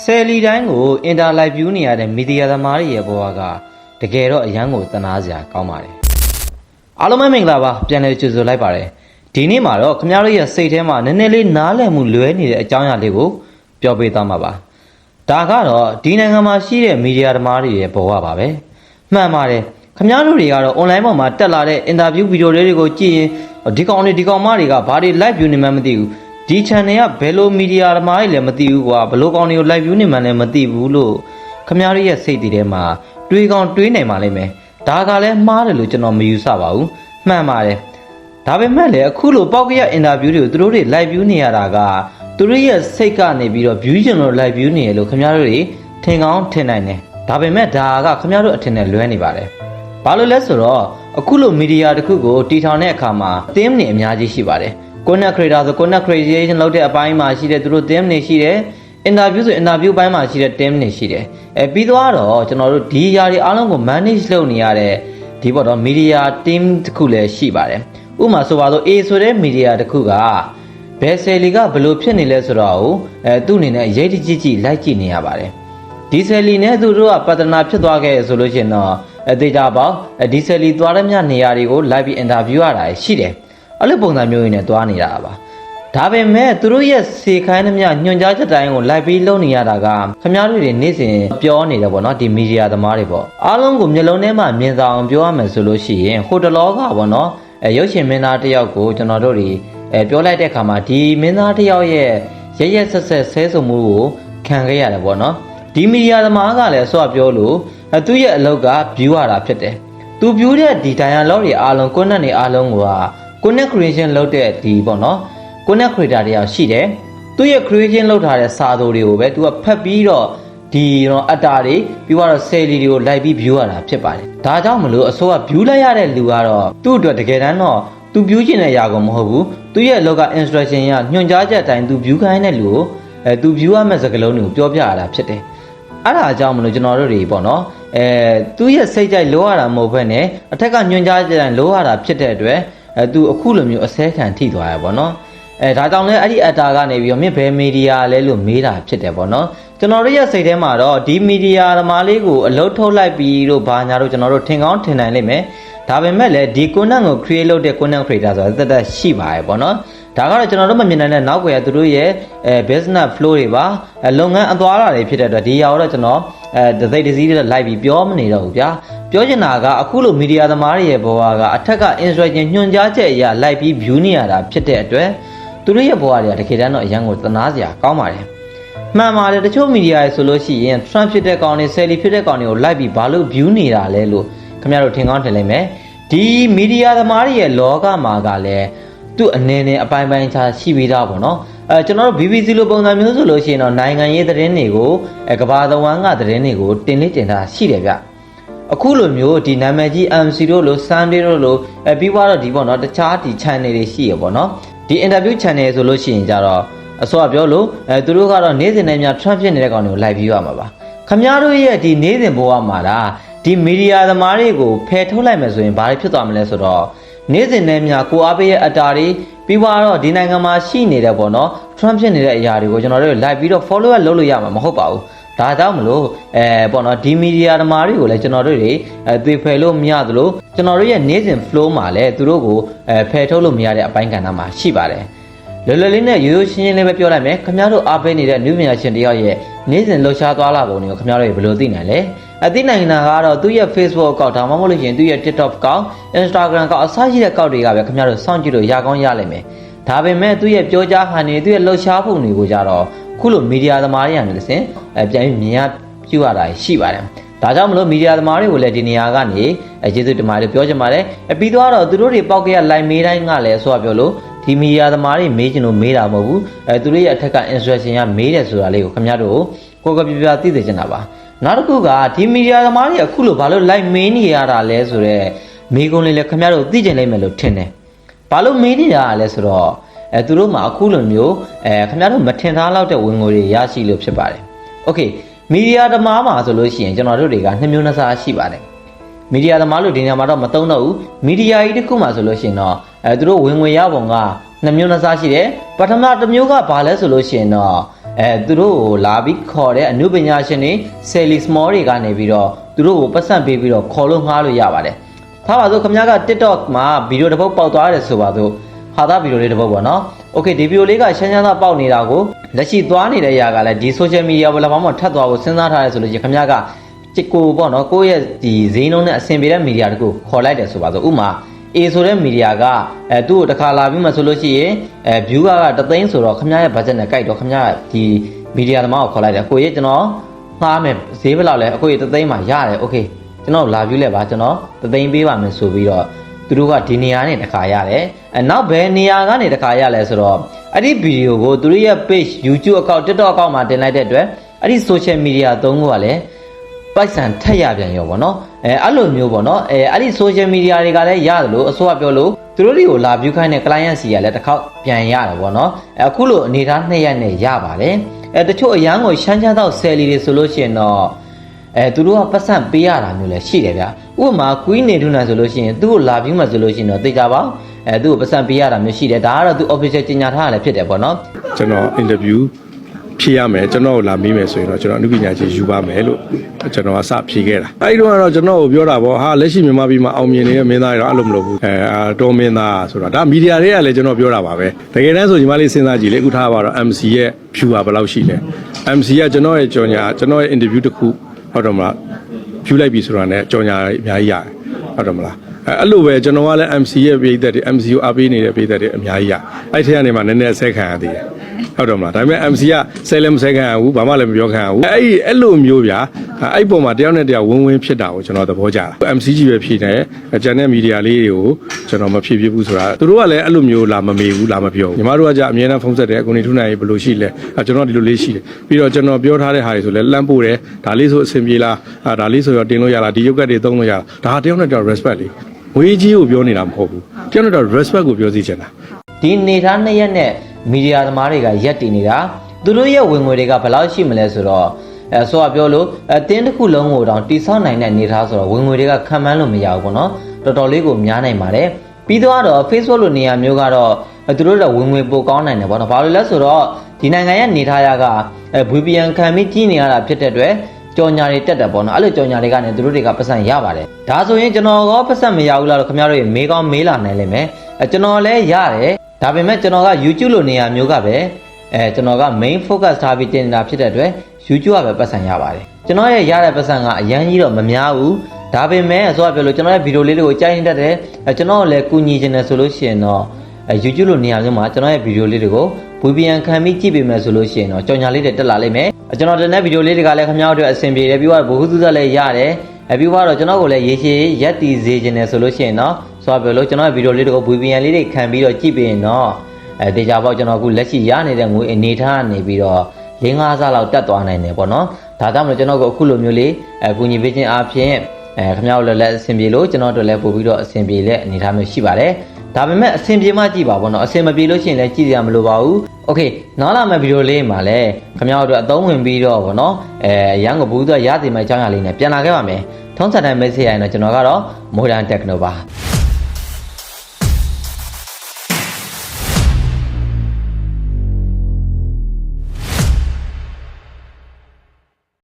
ဆယ်လီတိုင်းကိုအင်တာလိုက်ဗျူးနေရတဲ့မီဒီယာသမားတွေရဲ့ဘဝကတကယ်တော့အရန်ကိုသနာစရာကောင်းပါတယ်အားလုံးပဲမင်္ဂလာပါပြန်လည်ကြိုဆိုလိုက်ပါတယ်ဒီနေ့မှာတော့ခင်ဗျားတို့ရဲ့စိတ်ထဲမှာနည်းနည်းလေးနားလည်မှုလွဲနေတဲ့အကြောင်းအရာလေးကိုပြောပြသွားမှာပါဒါကတော့ဒီနိုင်ငံမှာရှိတဲ့မီဒီယာသမားတွေရဲ့ဘဝပါပဲမှန်ပါတယ်ခင်ဗျားတို့တွေကတော့ online ပေါ်မှာတက်လာတဲ့အင်တာဗျူးဗီဒီယိုလေးတွေကိုကြည့်ရင်ဒီကောင်တွေဒီကောင်မတွေကဘာတွေ live view နေမှန်းမသိဘူး ဒီ channel ကဘယ်လိုမီဒီယာသမားတွေလည်းမသိဘူးကွာဘယ်လိုကောင်တွေကို live view နေမှန်းလည်းမသိဘူးလို့ခင်ဗျားတို့ရဲ့စိတ်တွေထဲမှာတွေးကောင်တွေးနိုင်ပါလိမ့်မယ်ဒါကလည်းမှားတယ်လို့ကျွန်တော်မယူဆပါဘူးမှန်ပါတယ်ဒါပေမဲ့လည်းအခုလိုပောက်ကရအင်တာဗျူးတွေကိုသူတို့တွေ live view နေရတာကသူတို့ရဲ့စိတ်ကနေပြီးတော့ view ကျင်လို့ live view နေရလို့ခင်ဗျားတို့တွေထင်ကောင်းထင်နိုင်တယ်ဒါပေမဲ့ဒါကခင်ဗျားတို့အထင်နဲ့လွဲနေပါတယ်ဘာလို့လဲဆိုတော့အခုလိုမီဒီယာတစ်ခုကိုတီထောင်တဲ့အခါမှာ theme တွေအများကြီးရှိပါတယ် content creator ဆို content creation လုပ်တဲ့အပိုင်းမှာရှိတဲ့သူတို့ theme တွေရှိတယ် interview ဆို interview ဘိုင်းမှာရှိတဲ့ team တွေရှိတယ်အဲပြီးတော့ကျွန်တော်တို့ဒီຢာတွေအားလုံးကို manage လုပ်နေရတဲ့ဒီပေါ့တော့ media team တစ်ခုလည်းရှိပါတယ်ဥပမာဆိုပါတော့ A ဆိုတဲ့ media တစ်ခုကဘယ်ဆယ်လီကဘယ်လိုဖြစ်နေလဲဆိုတော့အဲသူ့အနေနဲ့ရိတ်တကြည့်ကြည့်လိုက်ကြည့်နေရပါတယ်ဒီဆယ်လီနဲ့သူတို့ကပတနာဖြစ်သွားခဲ့ဆိုလို့ရှိရင်တော့အသေးကြပေါ့ဒီဆယ်လီသွားရမြနေရာတွေကို live interview ရတာရှိတယ် အဲ့လိုပုံစံမျိုးရင်းနဲ့သွားနေတာပါဒါပေမဲ့သူတို့ရဲ့စေခိုင်းသမျှညွှန်ကြားချက်တိုင်းကိုလိုက်ပြီးလုပ်နေရတာကခမားတို့တွေနေ့စဉ်ပြောနေတယ်ပေါ့နော်ဒီမီဒီယာသမားတွေပေါ့အားလုံးကိုမျိုးလုံးထဲမှာမြင်သာအောင်ပြောရမယ်ဆိုလို့ရှိရင်ဟိုတလောကပေါ့နော်အဲရုပ်ရှင်မင်းသားတစ်ယောက်ကိုကျွန်တော်တို့တွေအဲပြောလိုက်တဲ့အခါမှာဒီမင်းသားတစ်ယောက်ရဲ့ရရက်ဆက်ဆက်ဆဲဆုံမှုကိုခံခဲ့ရတယ်ပေါ့နော်ဒီမီဒီယာသမားကလည်းဆော့ပြောလို့အဲသူ့ရဲ့အလုပ်က view ရတာဖြစ်တယ်သူ view တဲ့ဒီ dialogue တွေအားလုံး content တွေအားလုံးက content creation လုပ်တဲ့ဒီပေါ့နော်ကိုနဲ့ creator တွေရောရှိတယ်သူရဲ့ creation လုပ်ထားတဲ့စာသိုတွေကိုပဲသူကဖတ်ပြီးတော့ဒီတော့အတာတွေပြီးတော့ sale တွေကိုလိုက်ပြီး view ရတာဖြစ်ပါတယ်ဒါကြောင့်မလို့အစိုးရ view လိုက်ရတဲ့လူကတော့သူ့အတွက်တကယ်တမ်းတော့သူ view ကျင်တဲ့ຢာကောင်မဟုတ်ဘူးသူရဲ့အလောက်က instruction ရညွှန်ကြားချက်အတိုင်းသူ view ခိုင်းတဲ့လူကိုအဲသူ view ရမယ့်စကားလုံးတွေကိုပြောပြရတာဖြစ်တယ်အဲ့ဒါအကြောင်းမလို့ကျွန်တော်တို့တွေပေါ့နော်အဲသူရဲ့စိတ်ကြိုက်လိုရတာမဟုတ်ဘဲနဲ့အထက်ကညွှန်ကြားချက်တိုင်းလိုရတာဖြစ်တဲ့အတွက် အဲသူအခုလိုမျိုးအစဲခံထိသွားရပါတော့နော်အဲဒါကြောင့်လဲအဲ့ဒီအတာကနေပြီးတော့မြင့်ဘယ်မီဒီယာလဲလို့မေးတာဖြစ်တယ်ပေါ့နော်ကျွန်တော်တို့ရဲ့စိတ်ထဲမှာတော့ဒီမီဒီယာသမားလေးကိုအလုတ်ထုတ်လိုက်ပြီးတော့ဘာညာတော့ကျွန်တော်တို့ထင်ကောင်းထင်နိုင်လိမ့်မယ်ဒါပေမဲ့လည်းဒီ content ကို create လုပ်တဲ့ content creator ဆိုတာတက်တက်ရှိပါရဲ့ပေါ့နော်ဒါကတော့ကျွန်တော်တို့မမြင်နိုင်တဲ့နောက်ွယ်သူတို့ရဲ့အဲ business flow တွေပါအဲလုပ်ငန်းအသွားလာတွေဖြစ်တဲ့အတွက်ဒီຢာတော့ကျွန်တော်အဲဒသိဒစီတွေလိုက်ပြီးပြောမနေတော့ဘူးဗျာ ပြောချင်တာကအခုလိုမီဒီယာသမားတွေရဲ့ဘဝကအထက်က instruction ညွှန်ကြားချက်အရလိုက်ပြီး view နေရတာဖြစ်တဲ့အတွက်သူတို့ရဲ့ဘဝတွေကတကယ်တမ်းတော့အရန်ကိုသနာစရာကောင်းပါတယ်မှန်ပါတယ်တချို့မီဒီယာတွေဆိုလို့ရှိရင် Trump ဖြစ်တဲ့ကောင်တွေ Sally ဖြစ်တဲ့ကောင်တွေကိုလိုက်ပြီးဘာလို့ view နေတာလဲလို့ခင်ဗျားတို့ထင်ကောင်းထင်လိမ့်မယ်ဒီမီဒီယာသမားတွေရဲ့လောကမှာကလည်းသူ့အနေနဲ့အပိုင်းပိုင်းခြားရှိပြီးသားပေါ့နော်အဲကျွန်တော်တို့ BBC လိုပုံစံမျိုးဆိုလို့ရှိရင်တော့နိုင်ငံရေးသတင်းတွေကိုအဲကဘာသဝန်းကသတင်းတွေကိုတင်လေးတင်ထားရှိတယ်ဗျ အခုလိုမျိုးဒီနာမည်ကြီး MC တို့လို Sunday တို့လိုအဲပြီးတော့ဒီပေါ့နော်တခြားဒီ channel တွေရှိရပေါ့နော်ဒီ interview channel ဆိုလို့ရှိရင်ကြတော့အစောကပြောလို့အဲသူတို့ကတော့နေ့စဉ်နဲ့များ Trump ဖြစ်နေတဲ့ကောင်တွေကို live view ရမှာပါခမည်းတော်ရဲ့ဒီနေ့စဉ်ဘဝမှာဒါဒီမီဒီယာသမားတွေကိုဖယ်ထုတ်လိုက်မယ်ဆိုရင်ဘာတွေဖြစ်သွားမလဲဆိုတော့နေ့စဉ်နဲ့များကိုအားပေးရဲ့အတာတွေပြီးတော့ဒီနိုင်ငံမှာရှိနေတဲ့ပေါ့နော် Trump ဖြစ်နေတဲ့အရာတွေကိုကျွန်တော်တို့ live ပြီးတော့ follow up လုပ်လို့ရမှာမဟုတ်ပါဘူး ဒါကြောင့်မလို့အဲပေါ့နော်ဒီမီဒီယာသမားတွေကိုလည်းကျွန်တော်တို့တွေအဲသွေဖယ်လို့မရသလိုကျွန်တော်တို့ရဲ့နေ့စဉ် flow မှာလည်းသူတို့ကိုအဲဖယ်ထုတ်လို့မရတဲ့အပိုင်းကဏ္ဍမှာရှိပါတယ်လွယ်လွယ်လေးနဲ့ရိုးရိုးရှင်းရှင်းလေးပဲပြောလိုက်မယ်ခင်ဗျားတို့အားပေးနေတဲ့နျူပညာရှင်တယောက်ရဲ့နေ့စဉ်လှုပ်ရှားသွားလာပုံတွေကိုခင်ဗျားတို့ဘယ်လိုသိနိုင်လဲအသိနိုင်တာကတော့သူ့ရဲ့ Facebook အကောင့်ဒါမှမဟုတ်လို့ရှိရင်သူ့ရဲ့ TikTok အကောင့် Instagram အကောင့်အစရှိတဲ့အကောင့်တွေကပဲခင်ဗျားတို့စောင့်ကြည့်လို့ရကောင်းရလိမ့်မယ်ဒါပေမဲ့သူ့ရဲ့ပြောကြားဟန်တွေသူ့ရဲ့လှုပ်ရှားပုံတွေကိုကြတော့ ခုလိုမီဒီယာသမားတွေကနေလစင်အပြန်ပြီးမြင်ရပြရတာရှိပါတယ်ဒါကြောင့်မလို့မီဒီယာသမားတွေကိုလည်းဒီနေရာကနေအဲကျေးဇူးတင်ပါတယ်ပြောချင်ပါတယ်အပြီးတော့သူတို့တွေပောက်ကရလိုက်မေးတိုင်းကလည်းဆိုပြောလို့ဒီမီဒီယာသမားတွေမေးချင်လို့မေးတာမဟုတ်ဘူးအဲသူတို့ရဲ့အထက်က instruction ကမေးတယ်ဆိုတာလေးကိုခင်ဗျားတို့ကိုကပြပြသိသိချင်တာပါနောက်တစ်ခုကဒီမီဒီယာသမားတွေအခုလိုဘာလို့လိုက်မေးနေရတာလဲဆိုတော့မေးခွန်းလေးလည်းခင်ဗျားတို့သိချင်လိမ့်မယ်လို့ထင်တယ်ဘာလို့မေးနေတာလဲဆိုတော့ အဲသူတို့မှာအခုလိုမျိုးအဲခင်ဗျားတို့မထင်ထားလောက်တဲ့ဝင်ငွေတွေရရှိလို့ဖြစ်ပါတယ်။ Okay မီဒီယာသမားမှာဆိုလို့ရှိရင်ကျွန်တော်တို့တွေကနှစ်မျိုးနှစ်စားရှိပါတယ်။မီဒီယာသမားလို့ဒီနေရာမှာတော့မသုံးတော့ဘူး။မီဒီယာကြီးတစ်ခုမှာဆိုလို့ရှိရင်တော့အဲသူတို့ဝင်ငွေရပုံကနှစ်မျိုးနှစ်စားရှိတယ်။ပထမတစ်မျိုးကဘာလဲဆိုလို့ရှိရင်တော့အဲသူတို့ကိုလာပြီးခေါ်တဲ့အမှုပညာရှင်တွေ Sally Small တွေကနေပြီးတော့သူတို့ကိုပတ်စံပေးပြီးတော့ခေါ်လို့ငှားလို့ရပါတယ်။ထားပါစို့ခင်ဗျားက TikTok မှာဗီဒီယိုတစ်ပုဒ်ပေါက်သွားတယ်ဆိုပါစို့ ဟာသာဗီဒီယိုလေးတစ်ပုဒ်ပေါ့နော်။ Okay ဒီဗီဒီယိုလေးကရှမ်းချမ်းသာပေါက်နေတာကိုလက်ရှိသွားနေတဲ့အရာကလည်းဒီ social media ပလက်ဖောင်းမှာထပ်သွားဖို့စဉ်းစားထားရဲဆိုလို့ရခင်ဗျားကကိုပေါ့နော်ကိုရဲ့ဒီဈေးနှုန်းနဲ့အဆင်ပြေတဲ့မီဒီယာတခုခေါ်လိုက်တယ်ဆိုပါဆိုဥမာ A ဆိုတဲ့မီဒီယာကအဲသူ့ကိုတစ်ခါလာပြီးမှဆိုလို့ရှိရင်အဲ view ကတသိန်းဆိုတော့ခင်ဗျားရဲ့ budget နဲ့ကြိုက်တော့ခင်ဗျားဒီမီဒီယာသမားကိုခေါ်လိုက်တယ်ကိုရဲ့ကျွန်တော်ငှားမယ်ဈေးဘယ်လောက်လဲအခုရေတသိန်းမှရတယ် okay ကျွန်တော်လာ view လဲပါကျွန်တော်တသိန်းပေးပါမယ်ဆိုပြီးတော့ သူတို့ကဒီနေရာနဲ့တခါရတယ်အဲနောက်ဘယ်နေရာကနေတခါရလဲဆိုတော့အဲ့ဒီဗီဒီယိုကိုသူတို့ရဲ့ page YouTube account TikTok account မှာတင်လိုက်တဲ့အတွက်အဲ့ဒီ social media သုံးခုကလည်းပိုက်ဆံထက်ရပြန်ရောဗောနော်အဲအဲ့လိုမျိုးဗောနော်အဲအဲ့ဒီ social media တွေကလည်းရတယ်လို့အစိုးရပြောလို့သူတို့တွေကိုလာ view ခိုင်းတဲ့ client စီကလည်းတစ်ခေါက်ပြန်ရတယ်ဗောနော်အဲအခုလိုအနေထားနှစ်ရက်နဲ့ရပါတယ်အဲတချို့အရန်ကိုရှမ်းချမ်းတော့ဆယ်လီတွေဆိုလို့ရှိရင်တော့ အဲသူတို့ကပတ်စံပေးရတာမျိုးလည်းရှိတယ်ဗျာဥပမာ queen နေထုနာဆိုလို့ရှိရင်သူ့ကိုလာ view မှာဆိုလို့ရှိရင်တော့သိကြပါအဲသူ့ကိုပတ်စံပေးရတာမျိုးရှိတယ်ဒါကတော့သူ official ကြေညာထားတာလည်းဖြစ်တယ်ဗောနော်ကျွန်တော်အင်တာဗျူးဖြေရမယ်ကျွန်တော်ကိုလာမေးမယ်ဆိုရင်တော့ကျွန်တော်အနုပညာရှင်ယူပါမယ်လို့ကျွန်တော်ကစဖြေခဲ့တာအဲဒီတော့ကတော့ကျွန်တော်ကိုပြောတာပေါ့ဟာလက်ရှိမြန်မာပြည်မှာအောင်မြင်နေတဲ့မင်းသားတွေတော့အဲ့လိုမလုပ်ဘူးအဲအာတော်မင်းသားဆိုတာဒါမီဒီယာတွေကလည်းကျွန်တော်ပြောတာပါပဲတကယ်တမ်းဆိုညီမလေးစဉ်းစားကြည့်လေအခုထားပါတော့ MC ရဲ့ view ကဘယ်လောက်ရှိလဲ MC ကကျွန်တော်ရဲ့ကြော်ညာကျွန်တော်ရဲ့ interview တစ်ခု ဟုတ်တော့မလား view လိုက်ပြီဆိုတာနဲ့ကြော်ညာအများကြီးရတယ်ဟုတ်တယ်မလားအဲအဲ့လိုပဲကျွန်တော်ကလည်း MC ရဲ့ပြည်သက်တွေ MC ကိုအားပေးနေတဲ့ပြည်သက်တွေအများကြီးရအဲ့ထဲကနေမှနည်းနည်းဆက်ခံရသေးတယ်ဟုတ်တယ်မလားဒါပေမဲ့ MC ကဆဲလည်းမဆက်ခံရဘူးဘာမှလည်းမပြောခံရဘူးအဲ့ဒီအဲ့လိုမျိုးဗျာအဲ့ဒီပုံမှာတယောက်နဲ့တယောက်ဝင်းဝင်းဖြစ်တာကိုကျွန်တော်သဘောကျတာ MC ကြီးပဲဖြစ်နေကျန်တဲ့မီဒီယာလေးတွေကို ကျွန်တော်မဖြစ်ဖြစ်ဘူးဆိုတာသူတို့ကလည်းအဲ့လိုမျိုးလာမမေဘူးလာမပြောဘူးညီမတို့ကじゃအမြဲတမ်းဖုန်းဆက်တယ်အကုန်နေထုနိုင်ဘယ်လိုရှိလဲအဲကျွန်တော်ဒီလိုလေးရှိတယ်ပြီးတော့ကျွန်တော်ပြောထားတဲ့ဟာတွေဆိုလဲလမ်းပို့တယ်ဒါလေးဆိုအဆင်ပြေလားအာဒါလေးဆိုတော့တင်လို့ရလားဒီရုပ်ကတ်တွေသုံးလို့ရလားဒါတယောက်နဲ့တယောက် respect လေးဝေးကြီးကိုပြောနေတာမဟုတ်ဘူးတယောက်နဲ့တယောက် respect ကိုပြောစီချင်တာဒီနေသားနှစ်ရက်နဲ့မီဒီယာသမားတွေကရက်တည်နေတာသူတို့ရဲ့ဝင်ငွေတွေကဘယ်လောက်ရှိမလဲဆိုတော့အဲဆိုတော့ပြောလို့အတင်းတစ်ခုလုံးကိုတောင်တိဆောက်နိုင်တဲ့အနေထားဆိုတော့ဝင်ငွေတွေကခံမှန်းလို့မရဘူးပေါ့နော် တော်တော်လေးကိုများနိုင်ပါတယ်ပြီးတော့တော့ Facebook လိုနေရာမျိုးကတော့အဲသူတို့ကဝင်ငွေပိုကောင်းနိုင်တယ်ပေါ့နော်ဘာလို့လဲဆိုတော့ဒီနိုင်ငံရဲ့နေထားရကအဲ VPN ခံပြီးကြီးနေရတာဖြစ်တဲ့အတွက်ကြော်ညာတွေတက်တယ်ပေါ့နော်အဲ့လိုကြော်ညာတွေကနေသူတို့တွေကပတ်စံရပါတယ်ဒါဆိုရင်ကျွန်တော်ကပတ်စံမရဘူးလားလို့ခင်ဗျားတို့ရေမေးကောင်းမေးလာနိုင်လိမ့်မယ်အဲကျွန်တော်လည်းရတယ်ဒါပေမဲ့ကျွန်တော်က YouTube လိုနေရာမျိုးကပဲအဲကျွန်တော်က main focus ထားပြီးတင်နေတာဖြစ်တဲ့အတွက် YouTube ကပဲပတ်စံရပါတယ်ကျွန်တော်ရဲ့ရတဲ့ပတ်စံကအရန်ကြီးတော့မများဘူး ဒါပေမဲ့ဆိုတော့ပြောလို့ကျွန်တော်ရဲ့ဗီဒီယိုလေးတွေကိုကြိုက်နေတတ်တယ်အဲကျွန်တော်လည်းကူညီချင်တယ်ဆိုလို့ရှိရင်တော့အဲ YouTube လိုနေရာမျိုးမှာကျွန်တော်ရဲ့ဗီဒီယိုလေးတွေကို VPN ခံပြီးကြည့်ပေးမယ်ဆိုလို့ရှိရင်တော့ကြော်ညာလေးတွေတက်လာလိမ့်မယ်အဲကျွန်တော်တင်တဲ့ဗီဒီယိုလေးတွေကလည်းခင်ဗျားတို့အတွက်အဆင်ပြေတယ်ပြီးတော့ဘ ഹു သုသက်လည်းရတယ်အဲပြီးတော့ကျွန်တော်ကိုလည်းရေရှည်ရက်တည်စေခြင်းတယ်ဆိုလို့ရှိရင်တော့ဆိုတော့ပြောလို့ကျွန်တော်ရဲ့ဗီဒီယိုလေးတွေကို VPN လေးတွေခံပြီးတော့ကြည့်ပေးရင်တော့အဲတေချာပေါက်ကျွန်တော်အခုလက်ရှိရနေတဲ့ငွေအနေထားကနေပြီးတော့၄၅ဆလောက်တက်သွားနိုင်တယ်ပေါ့နော်ဒါကြောင့်မလို့ကျွန်တော်ကအခုလိုမျိုးလေးအကူညီပေးခြင်းအပြင် အဲခင်ဗျားတို့လည်းလည်းအဆင်ပြေလို့ကျွန်တော်တို့လည်းပို့ပြီးတော့အဆင်ပြေတဲ့အနေထားမျိုးရှိပါတယ်ဒါပေမဲ့အဆင်ပြေမှကြည့်ပါဘောနော်အဆင်မပြေလို့ရှိရင်လည်းကြည့်ရမလို့ပါဘူးโอเคနောက်လာမယ့်ဗီဒီယိုလေးမှာလည်းခင်ဗျားတို့အသုံးဝင်ပြီးတော့ဘောနော်အဲရန်ကုန်ဘူးသူရရစီမဲ့အကြောင်းအရာလေးနဲ့ပြန်လာခဲ့ပါမယ်ထုံးစံတိုင်း message ရရင်တော့ကျွန်တော်ကတော့ modern techno ပါ